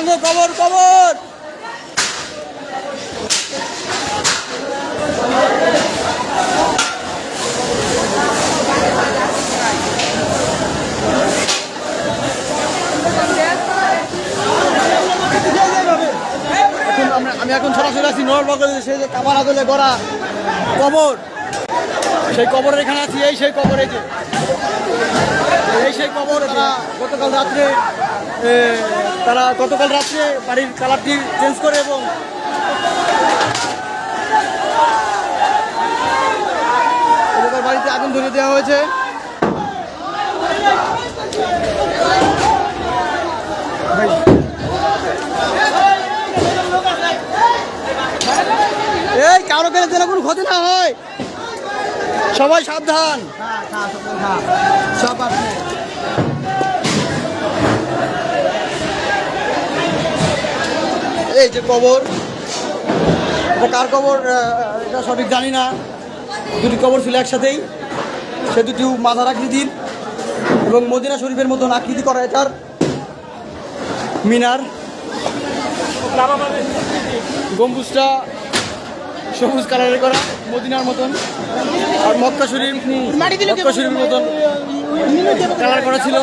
ভাঙো কবর কবর। আমি এখন সরাসরি আছি নরবগলে সেই যে কাবার আদলে গড়া কবর। সেই কবরের এখানে আছি, এই সেই কবর এই যে। এই সেই কবর গতকাল রাত্রে তারা গতকাল রাত্রে বাড়ির কালারটি চেঞ্জ করে এবং বাড়িতে আগুন ধরিয়ে দেওয়া হয়েছে। এই, কারও কেন যেন কোনো ক্ষতি না হয়। সবাই সাবধান। সব আপনি। এই যে কবর এটা কার কবর? এটা সঠিক জানি না। দুটি কবর ছিল একসাথেই। সে দুটি মাথার আকৃতির এবং মদিনা শরীফের মতন আকৃতি করা এটার মিনার। গম্বুজটা সবুজ কালারের করা মদিনার মতন। আর মক্কা শরীফ মক্কা শরীফের মতন কালার করা ছিল।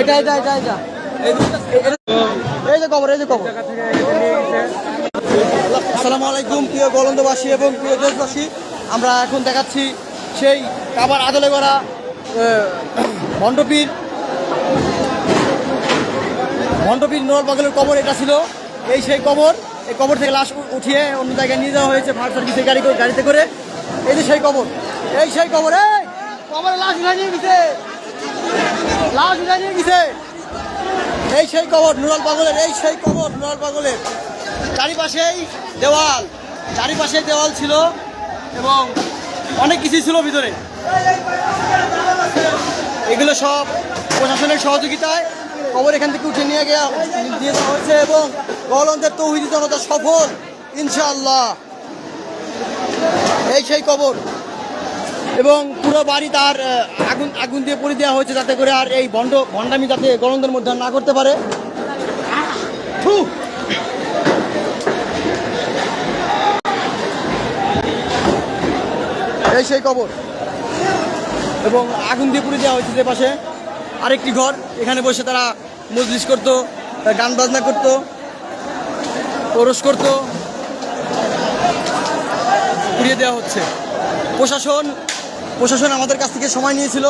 এটা এটা এটা এটা এই- যে কবর আসসালামু আলাইকুম, প্রিয় গোলন্দবাসী এবং প্রিয় দেশবাসী। আমরা এখন দেখাচ্ছি সেই কাবার আদলে করা মণ্ডপীর মণ্ডপীর নোয়াল পাগলের কবর এটা ছিল। এই সেই কবর, এই কবর থেকে লাশ উঠিয়ে অন্য জায়গায় নিয়ে যাওয়া হয়েছে ফায়ার সার্ভিসের গাড়ি করে, গাড়িতে করে। এই যে সেই কবর, এই সেই কবর, এই! কবরে লাশ উঠে নিয়ে গেছে। লাশ উঠে নিয়ে গেছে। এই সেই কবর, নুরাল পাগলের, এই সেই কবর, নুরাল পাগলের। চারিপাশেই দেওয়াল চারিপাশে দেওয়াল ছিল এবং অনেক কিছুই ছিল ভিতরে। এগুলো সব প্রশাসনের সহযোগিতায় কবর এখান থেকে উঠে নিয়ে গিয়ে দিয়ে দেওয়া হয়েছে এবং গলন্দের তৌহিদি জনতা সফল, ইনশাআল্লাহ। এই সেই কবর। এবং পুরো বাড়ি তার আগুন আগুন দিয়ে পরি দেওয়া হয়েছে যাতে করে আর এই ভণ্ড ভণ্ডামি যাতে গরমদের মধ্যে না করতে পারে! এই সেই কবর। এবং আগুন দিয়ে পুড়ে দেওয়া হয়েছে যে পাশে। আরেকটি ঘর, এখানে বসে তারা মজলিস করতো, গান বাজনা করতো পরশ করতো। পুড়িয়ে দেওয়া হচ্ছে। প্রশাসন প্রশাসন আমাদের কাছ থেকে সময় নিয়েছিল।